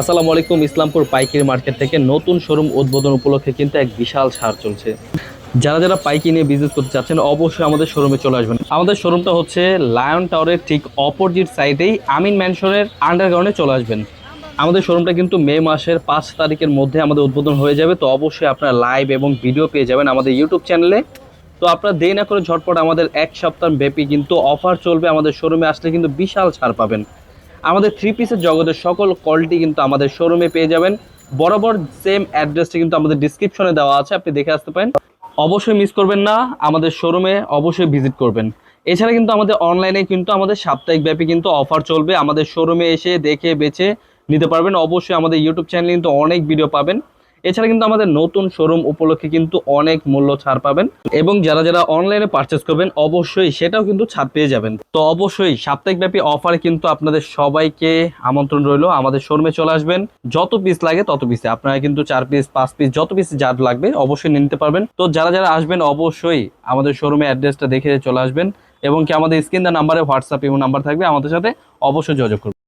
আসসালামু আলাইকুম, ইসলামপুর পাইকারি মার্কেট থেকে নতুন শোরুম উদ্বোধন উপলক্ষে কিন্তু এক বিশাল ছাড় চলছে। যারা যারা পাইকি নিয়ে বিজনেস করতে চাচ্ছেন, অবশ্যই আমাদের শোরুমে চলে আসবেন। আমাদের শোরুমটা হচ্ছে লায়ন টাওয়ারের ঠিক অপোজিট সাইডেই আমিন ম্যানশনের আন্ডারগ্রাউন্ডে চলে আসবেন। আমাদের শোরুমটা কিন্তু মে মাসের পাঁচ তারিখের মধ্যে আমাদের উদ্বোধন হয়ে যাবে। তো অবশ্যই আপনারা লাইভ এবং ভিডিও পেয়ে যাবেন আমাদের ইউটিউব চ্যানেলে তো আপনারা দেরি না করে ঝটপট আমাদের এক সপ্তাহ ব্যাপী কিন্তু অফার চলবে। আমাদের শোরুমে আসলে কিন্তু বিশাল ছাড় পাবেন। আমাদের থ্রি পিসের জগতের সকল কলটি কিন্তু আমাদের শোরুমে পেয়ে যাবেন। বরাবর সেম অ্যাড্রেসটি কিন্তু আমাদের ডিসক্রিপশনে দেওয়া আছে, আপনি দেখে আসতে পারেন। অবশ্যই মিস করবেন না, আমাদের শোরুমে অবশ্যই ভিজিট করবেন। এছাড়া কিন্তু আমাদের অনলাইনে কিন্তু আমাদের সাপ্তাহিক ব্যাপী কিন্তু অফার চলবে। আমাদের শোরুমে এসে দেখে, বেছে নিতে পারবেন। অবশ্যই আমাদের ইউটিউব চ্যানেলে কিন্তু অনেক ভিডিও পাবেন। এছাড়া কিন্তু আমাদের নতুন শোরুম উপলক্ষে কিন্তু অনেক মূল্য ছাড় পাবেন এবং যারা যারা অনলাইনে পারচেস করবেন, অবশ্যই সেটাও কিন্তু ছাড় পেয়ে যাবেন। তো অবশ্যই সাপ্তাহিক ব্যাপী অফারে কিন্তু আপনাদের সবাইকে আমন্ত্রণ রইল। আমাদের শোরুমে চলে আসবেন। যত পিস লাগে তত পিসে আপনারা কিন্তু চার পিস পাঁচ পিস যত পিস যার লাগবে অবশ্যই নিতে পারবেন। তো যারা যারা আসবেন, অবশ্যই আমাদের শোরুমে অ্যাড্রেসটা দেখে চলে আসবেন এবং কি আমাদের স্ক্রিন নাম্বারে হোয়াটসঅ্যাপ এবং নাম্বার থাকবে আমাদের সাথে অবশ্যই যোগাযোগ করবেন